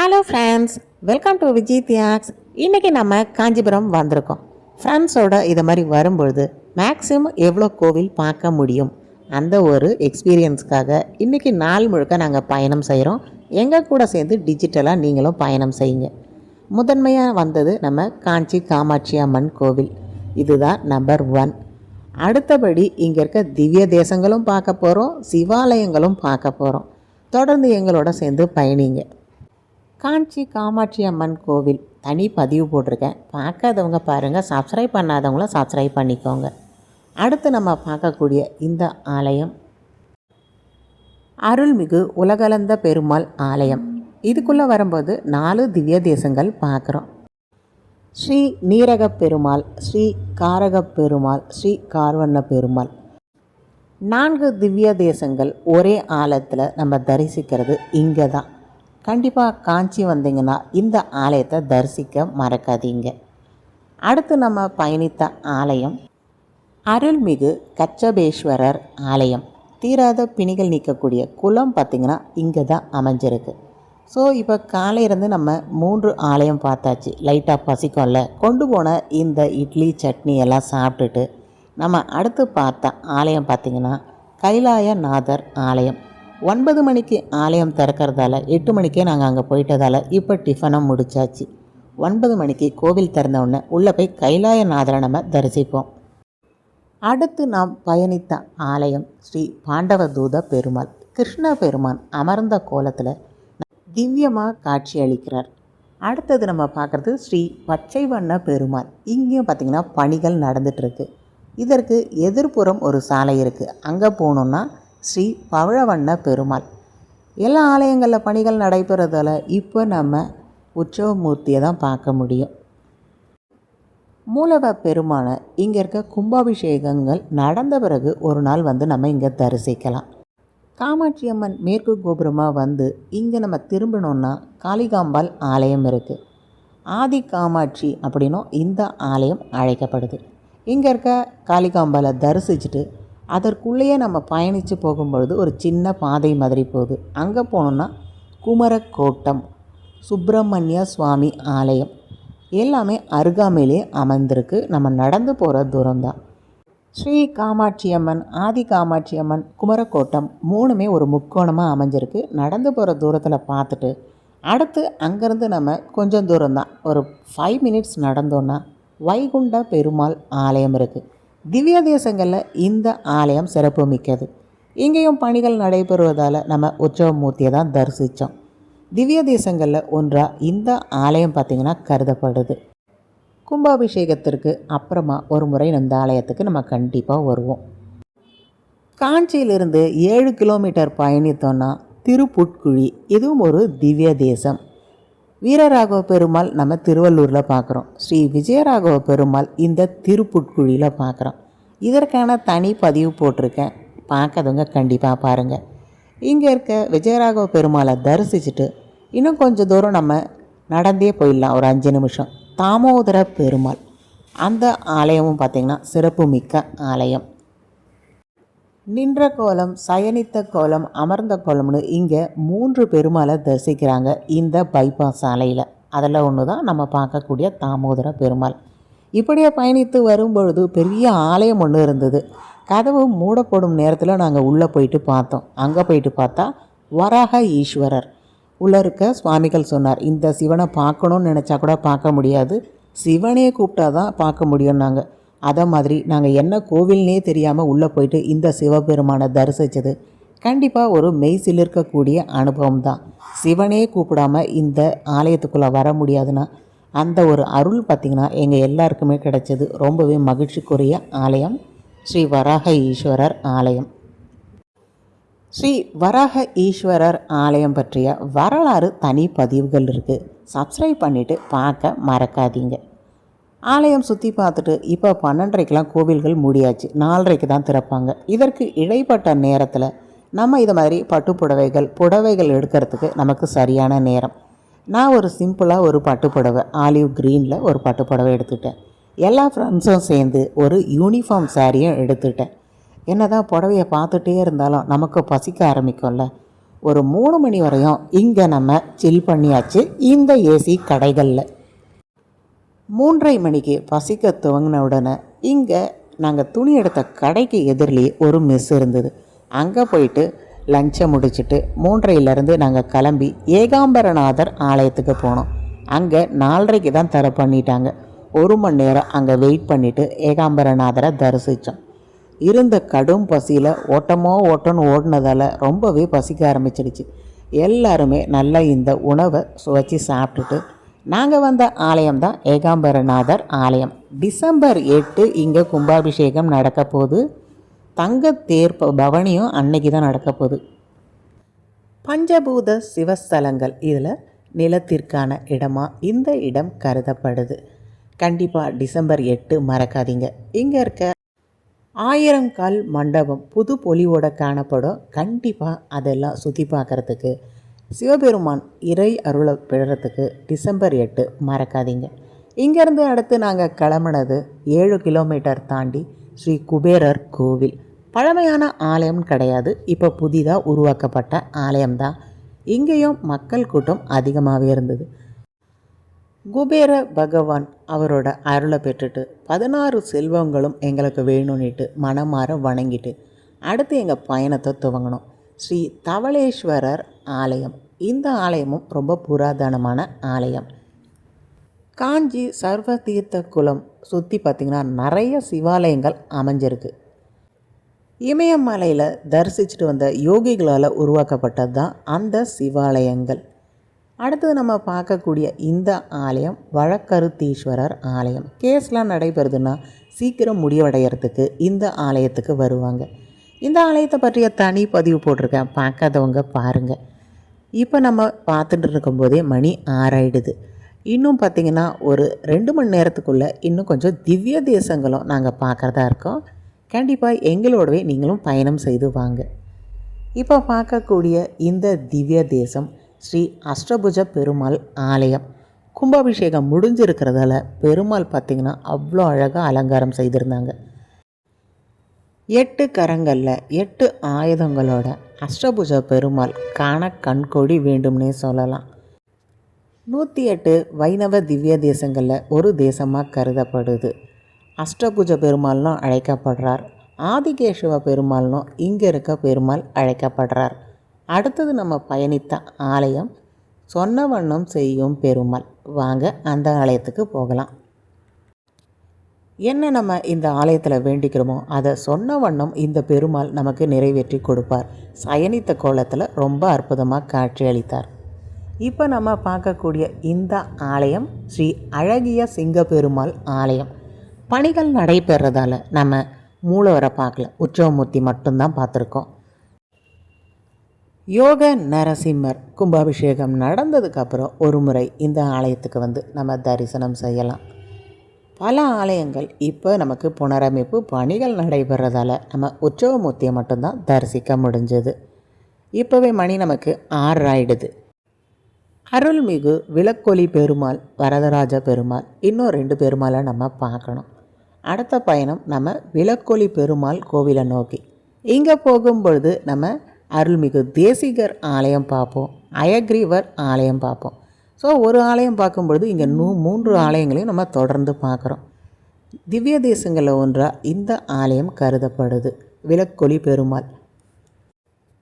Hello friends welcome to Vijay Thiyags இன்றைக்கி நம்ம காஞ்சிபுரம் வந்திருக்கோம். ஃப்ரெண்ட்ஸோட இதை மாதிரி வரும்பொழுது மேக்ஸிமம் எவ்வளோ கோவில் பார்க்க முடியும்? அந்த ஒரு எக்ஸ்பீரியன்ஸ்க்காக இன்றைக்கி நாள் முழுக்க நாங்கள் பயணம் செய்கிறோம் எங்கள் கூட சேர்ந்து டிஜிட்டலாக நீங்களும் பயணம் செய்யுங்க. முதன்மையாக வந்தது நம்ம காஞ்சி காமாட்சி அம்மன் கோவில். இதுதான் நம்பர் ஒன் அடுத்தபடி இங்கே இருக்க திவ்ய தேசங்களும் பார்க்க போகிறோம் சிவாலயங்களும் பார்க்க போகிறோம் தொடர்ந்து எங்களோட சேர்ந்து பயணிங்க. காஞ்சி காமாட்சி அம்மன் கோவில். தனி பதிவு போட்டிருக்கேன். பார்க்காதவங்க பாருங்கள் சப்ஸ்கிரைப் பண்ணாதவங்களும் சப்ஸ்கிரைப் பண்ணிக்கோங்க. அடுத்து நம்ம பார்க்கக்கூடிய இந்த ஆலயம். அருள்மிகு உலகலந்த பெருமாள் ஆலயம். இதுக்குள்ளே வரும்போது நாலு திவ்ய தேசங்கள் பார்க்குறோம். ஸ்ரீ நீரக பெருமாள் ஸ்ரீ காரக பெருமாள் ஸ்ரீ கார்வண்ண பெருமாள். நான்கு திவ்ய தேசங்கள் ஒரே ஆலயத்தில் நம்ம தரிசிக்கிறது இங்கே தான் கண்டிப்பாக காஞ்சி வந்தீங்கன்னா இந்த ஆலயத்தை தரிசிக்க மறக்காதீங்க. அடுத்து நம்ம பயணித்த ஆலயம் அருள்மிகு கச்சபேஸ்வரர் ஆலயம். தீராத பிணிகள் நீக்கக்கூடிய குளம் பார்த்திங்கன்னா இங்கே தான் அமைஞ்சிருக்கு. ஸோ இப்போ காலையிலேருந்து நம்ம மூன்று ஆலயம் பார்த்தாச்சு. லைட்டாக பசிக்கும்ல. கொண்டு போன இந்த இட்லி சட்னி எல்லாம் சாப்பிட்டுட்டு நம்ம அடுத்து பார்த்த ஆலயம் பார்த்திங்கன்னா கைலாயநாதர் ஆலயம். ஒன்பது மணிக்கு ஆலயம் திறக்கிறதால எட்டு மணிக்கே நாங்கள் அங்கே போயிட்டதால் இப்போ டிஃபனும் முடிச்சாச்சு. ஒன்பது மணிக்கு கோவில் திறந்த உடனே உள்ளே போய் கைலாயநாதரை நம்ம தரிசிப்போம். அடுத்து நாம் பயணித்த ஆலயம் ஸ்ரீ பாண்டவதூத பெருமாள். கிருஷ்ண பெருமான் அமர்ந்த கோலத்தில் திவ்யமாக காட்சி அளிக்கிறார். அடுத்தது நம்ம பார்க்குறது ஸ்ரீ பச்சை வண்ண பெருமாள். இங்கேயும் பார்த்திங்கன்னா பணிகள் நடந்துகிட்ருக்கு இதற்கு எதிர்ப்புறம் ஒரு சாலை இருக்குது அங்கே போகணுன்னா ஸ்ரீ பவழவண்ண பெருமாள். எல்லா ஆலயங்களில் பணிகள் நடைபெறதால இப்போ நம்ம உற்சவமூர்த்தியை தான் பார்க்க முடியும். மூலவ பெருமானை இங்கே இருக்க கும்பாபிஷேகங்கள் நடந்த பிறகு ஒரு நாள் வந்து நம்ம இங்கே தரிசிக்கலாம். காமாட்சி அம்மன் மேற்கு கோபுரமாக வந்து இங்கே நம்ம திரும்பினோன்னா காளிகாம்பாள் ஆலயம் இருக்குது ஆதி காமாட்சி அப்படின்னும் இந்த ஆலயம் அழைக்கப்படுது. இங்கே இருக்க காளிகாம்பாலை தரிசிச்சுட்டு அதற்குள்ளேயே நம்ம பயணித்து போகும்பொழுது ஒரு சின்ன பாதை மாதிரி போகுது. அங்கே போனோம்னா குமரக்கோட்டம் சுப்பிரமணிய சுவாமி ஆலயம். எல்லாமே அருகாமையிலே அமர்ந்திருக்கு. நம்ம நடந்து போகிற தூரம்தான். ஸ்ரீ காமாட்சி அம்மன் ஆதி காமாட்சி அம்மன் குமரக்கோட்டம் மூணுமே ஒரு முக்கோணமாக அமைஞ்சிருக்கு. நடந்து போகிற தூரத்தில் பார்த்துட்டு அடுத்து அங்கேருந்து நம்ம கொஞ்சம் தூரம் தான் ஒரு ஃபைவ் மினிட்ஸ் நடந்தோன்னா வைகுண்ட பெருமாள் ஆலயம் இருக்குது திவ்ய தேசங்களில் இந்த ஆலயம் சிறப்பு மிக்கது. இங்கேயும் பணிகள் நடைபெறுவதால் நம்ம உற்சவமூர்த்தியை தான் தரிசித்தோம் திவ்ய தேசங்களில் ஒன்றாக இந்த ஆலயம் பார்த்திங்கன்னா கருதப்படுது. கும்பாபிஷேகத்திற்கு அப்புறமா ஒரு முறை இந்த ஆலயத்துக்கு நம்ம கண்டிப்பாக வருவோம். காஞ்சியிலிருந்து ஏழு கிலோமீட்டர் பயணித்தோன்னா திருப்புட்குழி இதுவும் ஒரு திவ்ய தேசம் வீரராகவ பெருமாள் நம்ம திருவள்ளூரில் பார்க்குறோம் ஸ்ரீ விஜயராகவ பெருமாள் இந்த திருப்புட்குழியில் பார்க்குறோம் இதற்கான தனி பதிவு போட்டிருக்கேன். பார்க்காதவங்க கண்டிப்பாக பாருங்கள் இங்கே இருக்க விஜயராகவ பெருமாளை தரிசிச்சுட்டு இன்னும் கொஞ்சம் தூரம் நம்ம நடந்தே போயிடலாம். ஒரு அஞ்சு நிமிஷம். தாமோதர பெருமாள். அந்த ஆலயமும் பார்த்திங்கன்னா சிறப்பு மிக்க ஆலயம். நின்ற கோலம் சயனித்த கோலம் அமர்ந்த கோலம்னு இங்கே மூன்று பெருமாளை தரிசிக்கிறாங்க இந்த பைபாஸ் சாலையில். அதில் ஒன்று தான் நம்ம பார்க்கக்கூடிய தாமோதர பெருமாள். இப்படியே பயணித்து வரும்பொழுது பெரிய ஆலயம் ஒன்று இருந்தது. கதவு மூடப்படும் நேரத்தில் நாங்கள் உள்ளே போயிட்டு பார்த்தோம். அங்கே போயிட்டு பார்த்தா வராக ஈஸ்வரர். உள்ளே இருக்க சுவாமிகள் சொன்னார் இந்த சிவனை பார்க்கணுன்னு நினச்சா கூட பார்க்க முடியாது. சிவனே கூப்பிட்டா தான் பார்க்க முடியும் நாங்கள் அதை மாதிரி நாங்கள் என்ன கோவில்னே தெரியாமல் உள்ளே போயிட்டு இந்த சிவபெருமானை தரிசித்தது கண்டிப்பாக ஒரு மெய் சிலிர்க்கக்கூடிய அனுபவம் தான் சிவனே கூப்பிடாம இந்த ஆலயத்துக்குள்ளே வர முடியாதுன்னா அந்த ஒரு அருள் பார்த்திங்கன்னா எங்கள் எல்லாருக்குமே கிடைச்சது. ரொம்பவே மகிழ்ச்சிக்குரிய ஆலயம். ஸ்ரீ வராக ஈஸ்வரர் ஆலயம். ஸ்ரீ வராக ஈஸ்வரர் ஆலயம் பற்றிய வரலாறு தனி பதிவுகள் இருக்குது சப்ஸ்கிரைப் பண்ணிவிட்டு பார்க்க மறக்காதீங்க. ஆலயம் சுற்றி பார்த்துட்டு இப்போ பன்னெண்டரைக்கெலாம் கோவில்கள் மூடியாச்சு. நாலரைக்கு தான் திறப்பாங்க. இதற்கு இடைப்பட்ட நேரத்தில் நம்ம இது மாதிரி பட்டு புடவைகள் புடவைகள் எடுக்கிறதுக்கு நமக்கு சரியான நேரம். நான் ஒரு சிம்பிளாக ஒரு பட்டு புடவை ஆலிவ் க்ரீனில் ஒரு பட்டு புடவை எடுத்துட்டேன். எல்லா ஃப்ரெண்ட்ஸும் சேர்ந்து ஒரு யூனிஃபார்ம் சாரியும் எடுத்துட்டேன். என்ன தான் புடவையை பார்த்துட்டே இருந்தாலும் நமக்கு பசிக்க ஆரம்பிக்கும்ல. ஒரு மூணு மணி வரையும் இங்கே நம்ம சில் பண்ணியாச்சு. இந்த ஏசி கடைகளில். மூன்றரை மணிக்கு பசிக்க துவங்கின உடனே இங்கே நாங்கள் துணி எடுத்த கடைக்கு எதிரிலேயே ஒரு மெஸ் இருந்தது. அங்கே போயிட்டு லஞ்சை முடிச்சுட்டு மூன்றையிலேருந்து நாங்கள் கிளம்பி ஏகாம்பரநாதர் ஆலயத்துக்கு போனோம். அங்கே நாலரைக்கு தான் தர பண்ணிட்டாங்க. ஒரு மணி நேரம் அங்கே வெயிட் பண்ணிவிட்டு ஏகாம்பரநாதரை தரிசித்தோம் இருந்த கடும் பசியில் ஓட்டமோ ஓட்டம்னு ஓடினதால் ரொம்பவே பசிக்க ஆரம்பிச்சிடுச்சு. எல்லாருமே நல்லா இந்த உணவை சுவைச்சி சாப்பிட்டுட்டு நாங்கள் வந்த ஆலயம் தான் ஏகாம்பரநாதர் ஆலயம். டிசம்பர் எட்டு இங்கே கும்பாபிஷேகம் நடக்க போகுது தங்க தேர் பவனியும் அன்னைக்கு தான் நடக்க போகுது பஞ்சபூத சிவஸ்தலங்கள் இதில் நிலத்திற்கான இடமா இந்த இடம் கருதப்படுது. கண்டிப்பாக டிசம்பர் எட்டு மறக்காதீங்க. இங்கே இருக்க ஆயிரம் கால் மண்டபம் புது பொலிவோட காணப்படும். கண்டிப்பாக அதெல்லாம் சுற்றி பார்க்குறதுக்கு சிவபெருமான் இறை அருளை பெறத்துக்கு டிசம்பர் எட்டு மறக்காதீங்க. இங்கேருந்து அடுத்து நாங்கள் கிளம்புனது ஏழு கிலோமீட்டர் தாண்டி ஸ்ரீ குபேரர் கோவில். பழமையான ஆலயம் கிடையாது. இப்போ புதிதாக உருவாக்கப்பட்ட ஆலயம்தான். இங்கேயும் மக்கள் கூட்டம் அதிகமாகவே இருந்தது. குபேர பகவான் அவரோட அருளை பெற்றுட்டு பதினாறு செல்வங்களும் எங்களுக்கு வேணும்னுட்டு மனமாற வணங்கிட்டு அடுத்து எங்கள் பயணத்தை துவங்கினோம் ஸ்ரீ தவளேஸ்வரர் ஆலயம். இந்த ஆலயமும் ரொம்ப புராதனமான ஆலயம். காஞ்சி சர்வ தீர்த்த குளம் சுற்றி பார்த்திங்கன்னா நிறைய சிவாலயங்கள் அமைஞ்சிருக்கு. இமயமலையில் தரிசிச்சுட்டு வந்த யோகிகளால் உருவாக்கப்பட்டது தான் அந்த சிவாலயங்கள். அடுத்தது நம்ம பார்க்கக்கூடிய இந்த ஆலயம் வழக்கருத்தீஸ்வரர் ஆலயம். கேஸ்லாம் நடைபெறுதுன்னா சீக்கிரம் முடிவடைகிறதுக்கு இந்த ஆலயத்துக்கு வருவாங்க. இந்த ஆலயத்தை பற்றிய தனி பதிவு போட்டிருக்கேன். பார்க்காதவங்க பாருங்கள் இப்போ நம்ம பார்த்துட்டு இருக்கும்போதே மணி ஆறாயிடுது. இன்னும் பார்த்திங்கன்னா ஒரு ரெண்டு மணி நேரத்துக்குள்ளே இன்னும் கொஞ்சம் திவ்ய தேசங்களும் நாங்கள் பார்க்குறதா இருக்கோம். கண்டிப்பாக எங்களோடவே நீங்களும் பயணம் செய்து வாங்க. இப்போ பார்க்கக்கூடிய இந்த திவ்ய தேசம் ஸ்ரீ அஷ்டபுஜ பெருமாள் ஆலயம். கும்பாபிஷேகம் முடிஞ்சிருக்கிறதால பெருமாள் பார்த்திங்கன்னா அவ்வளோ அழகாக அலங்காரம் செய்திருந்தாங்க. எட்டு கரங்களில் எட்டு ஆயுதங்களோட அஷ்டபுஜ பெருமாள் காண கண்கொடி வேண்டும்னே சொல்லலாம். நூற்றி எட்டு வைணவ திவ்ய தேசங்களில் ஒரு தேசமாக கருதப்படுது. அஷ்டபுஜ பெருமாள்னும் அழைக்கப்படுறார். ஆதிகேசவ பெருமாள்னும் இங்கே இருக்க பெருமாள் அழைக்கப்படுறார். அடுத்தது நம்ம பயணித்த ஆலயம் சொன்ன வண்ணம் செய்யும் பெருமாள். வாங்க அந்த ஆலயத்துக்கு போகலாம். என்ன நம்ம இந்த ஆலயத்தில் வேண்டிக்கிறோமோ அதை சொன்ன வண்ணம் இந்த பெருமாள் நமக்கு நிறைவேற்றி கொடுப்பார். சயனித்த கோலத்தில் ரொம்ப அற்புதமாக காட்சியளித்தார் இப்போ நம்ம பார்க்கக்கூடிய இந்த ஆலயம் ஸ்ரீ அழகிய சிங்க பெருமாள் ஆலயம். பணிகள் நடைபெறதால நம்ம மூலவரை பார்க்கல. உற்சவமூர்த்தி மட்டும்தான் பார்த்துருக்கோம். யோக நரசிம்மர் கும்பாபிஷேகம் நடந்ததுக்கப்புறம் ஒரு முறை இந்த ஆலயத்துக்கு வந்து நம்ம தரிசனம் செய்யலாம். பல ஆலயங்கள் இப்போ நமக்கு புனரமைப்பு பணிகள் நடைபெறதால நம்ம உற்சவமூர்த்தியை மட்டும்தான் தரிசிக்க முடிஞ்சது. இப்போவே மணி நமக்கு ஆறு அருள்மிகு விளக்கொலி பெருமாள் வரதராஜ பெருமாள் இன்னும் ரெண்டு பெருமாளை நம்ம பார்க்கணும். அடுத்த பயணம் நம்ம விளக்கொலி பெருமாள் கோவிலை நோக்கி. இங்கே போகும்பொழுது நம்ம அருள்மிகு தேசிகர் ஆலயம் பார்ப்போம் அயக்ரீவர் ஆலயம் பார்ப்போம். ஸோ ஒரு ஆலயம் பார்க்கும்பொழுது இங்கே நூ மூன்று ஆலயங்களையும் நம்ம தொடர்ந்து பார்க்குறோம். திவ்ய தேசங்களில் ஒன்றாக இந்த ஆலயம் கருதப்படுது. விளக்கொலி பெருமாள்.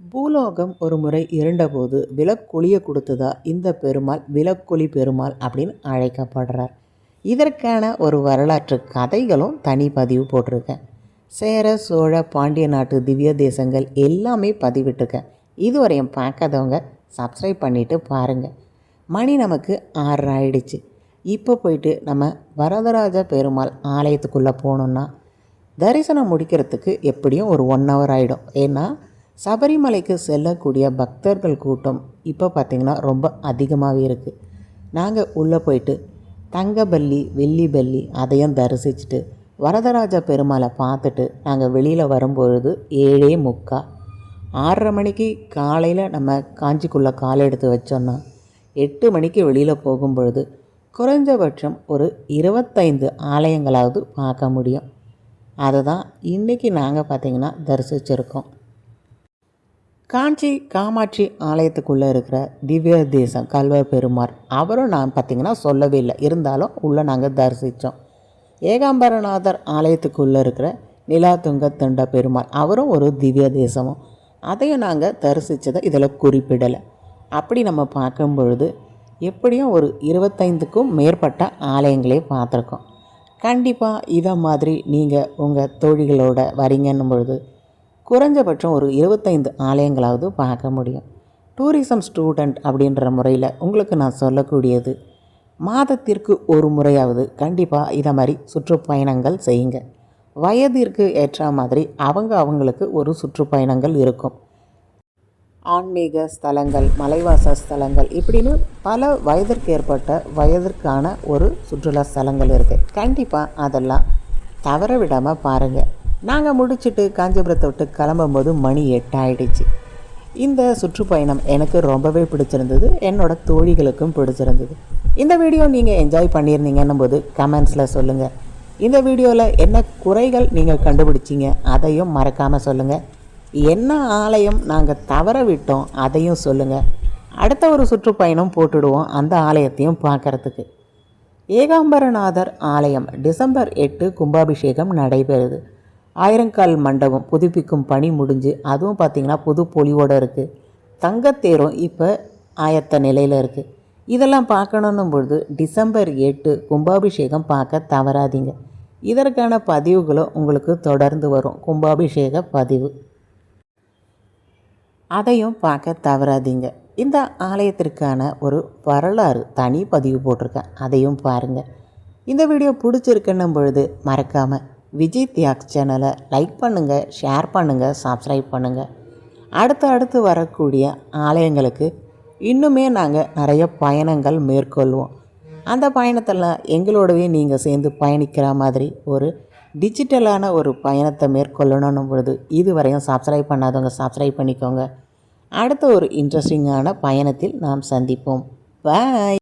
பூலோகம் ஒரு முறை இருண்டபோது விலக்கொலியை கொடுத்ததா இந்த பெருமாள் விலக்கொலி பெருமாள் அப்படின்னு அழைக்கப்படுறார். இதற்கான ஒரு வரலாற்று கதைகளும் தனி பதிவு போட்டிருக்கேன். சேர சோழ பாண்டிய நாட்டு திவ்ய தேசங்கள் எல்லாமே பதிவிட்டிருக்கேன். இதுவரையும் பார்க்காதவங்க சப்ஸ்கிரைப் பண்ணிவிட்டு பாருங்கள் மணி நமக்கு ஆறு ஆயிடுச்சு. இப்போ போயிட்டு நம்ம வரதராஜ பெருமாள் ஆலயத்துக்குள்ளே போனோம்னா தரிசனம் முடிக்கிறதுக்கு எப்படியும் ஒரு ஒன் ஹவர் ஆகிடும் ஏன்னா சபரிமலைக்கு செல்லக்கூடிய பக்தர்கள் கூட்டம் இப்போ பார்த்திங்கன்னா ரொம்ப அதிகமாகவே இருக்குது நாங்கள் உள்ளே போயிட்டு தங்கபல்லி வெள்ளி பல்லி அதையும் தரிசிச்சுட்டு வரதராஜ பெருமாளை பார்த்துட்டு நாங்கள் வெளியில் வரும்பொழுது ஏழே முக்கா. ஆறரை மணிக்கு காலையில் நம்ம காஞ்சிக்குள்ளே கால் எடுத்து வச்சோன்னா எட்டு மணிக்கு வெளியில் போகும்பொழுது குறைஞ்சபட்சம் ஒரு இருபத்தைந்து ஆலயங்களாவது பார்க்க முடியும். அதை தான் இன்றைக்கி நாங்கள் பார்த்திங்கன்னா தரிசிச்சிருக்கோம். காஞ்சி காமாட்சி ஆலயத்துக்குள்ளே இருக்கிற திவ்ய தேசம் கல்வர் பெருமாள் அவரும் நான் பார்த்திங்கன்னா சொல்லவே இல்லை. இருந்தாலும் உள்ளே நாங்கள் தரிசித்தோம் ஏகாம்பரநாதர் ஆலயத்துக்குள்ளே இருக்கிற நிலாதுங்க தண்ட பெருமாள் அவரும் ஒரு திவ்ய தேசமும். அதையும் நாங்கள் தரிசித்ததை இதில் குறிப்பிடலை. அப்படி நம்ம பார்க்கும் பொழுது எப்படியும் ஒரு இருபத்தைந்துக்கும் மேற்பட்ட ஆலயங்களே பார்த்துருக்கோம். கண்டிப்பாக இதை மாதிரி நீங்கள் உங்கள் தோழிகளோட வரீங்கன்னும் பொழுது குறைஞ்சபட்சம் ஒரு இருபத்தைந்து ஆலயங்களாவது பார்க்க முடியும். டூரிசம் ஸ்டூடெண்ட் அப்படின்ற முறையில் உங்களுக்கு நான் சொல்லக்கூடியது மாதத்திற்கு ஒரு முறையாவது கண்டிப்பாக இதை மாதிரி சுற்றுப்பயணங்கள் செய்யுங்க. வயதிற்கு ஏற்ற மாதிரி அவங்க அவங்களுக்கு ஒரு சுற்றுப்பயணங்கள் இருக்கும். ஆன்மீக ஸ்தலங்கள் மலைவாச ஸ்தலங்கள் இப்படின்னு பல வயதிற்கு ஏற்பட்ட வயதிற்கான ஒரு சுற்றுலா ஸ்தலங்கள் இருக்குது கண்டிப்பாக அதெல்லாம் தவற விடாமல் பாருங்கள் நாங்கள் முடிச்சுட்டு காஞ்சிபுரத்தை விட்டு கிளம்பும்போது மணி எட்டாயிடுச்சு. இந்த சுற்றுப்பயணம் எனக்கு ரொம்பவே பிடிச்சிருந்தது. என்னோட தோழிகளுக்கும் பிடிச்சிருந்தது. இந்த வீடியோ நீங்கள் என்ஜாய் பண்ணியிருந்தீங்கன்னும் போது கமெண்ட்ஸில் சொல்லுங்கள் இந்த வீடியோவில் என்ன குறைகள் நீங்கள் கண்டுபிடிச்சிங்க அதையும் மறக்காமல் சொல்லுங்கள் என்ன ஆலயம் நாங்கள் தவற விட்டோம் அதையும் சொல்லுங்கள் அடுத்த ஒரு சுற்றுப்பயணம் போட்டுடுவோம் அந்த ஆலயத்தையும் பார்க்குறதுக்கு. ஏகாம்பரநாதர் ஆலயம் டிசம்பர் எட்டு கும்பாபிஷேகம் நடைபெறுது. ஆயிரங்கால் மண்டபம் புதுப்பிக்கும் பணி முடிஞ்சு அதுவும் பார்த்திங்கன்னா புது பொலிவோடு இருக்குது தங்கத்தேரும் இப்போ ஆயத்த நிலையில் இருக்குது இதெல்லாம் பார்க்கணுன்னும் பொழுது டிசம்பர் எட்டு கும்பாபிஷேகம் பார்க்க தவறாதீங்க. இதற்கான பதிவுகளும் உங்களுக்கு தொடர்ந்து வரும். கும்பாபிஷேக பதிவு. அதையும் பார்க்க தவறாதீங்க. இந்த ஆலயத்திற்கான ஒரு வரலாறு தனி பதிவு போட்டிருக்கேன். அதையும் பாருங்கள் இந்த வீடியோ பிடிச்சிருக்குன்னும் பொழுது மறக்காமல் விஜய் தியாக் சேனலை லைக் பண்ணுங்கள் ஷேர் பண்ணுங்கள் சப்ஸ்கிரைப் பண்ணுங்கள் அடுத்து அடுத்து வரக்கூடிய ஆலயங்களுக்கு இன்னுமே நாங்கள் நிறைய பயணங்கள் மேற்கொள்வோம். அந்த பயணத்தில் எங்களோடவே நீங்கள் சேர்ந்து பயணிக்கிற மாதிரி ஒரு டிஜிட்டலான ஒரு பயணத்தை மேற்கொள்ளணும் பொழுது இதுவரையும் சப்ஸ்கிரைப் பண்ணாதவங்க சப்ஸ்கிரைப் பண்ணிக்கோங்க. அடுத்த ஒரு இன்ட்ரெஸ்டிங்கான பயணத்தில் நாம் சந்திப்போம். பாய்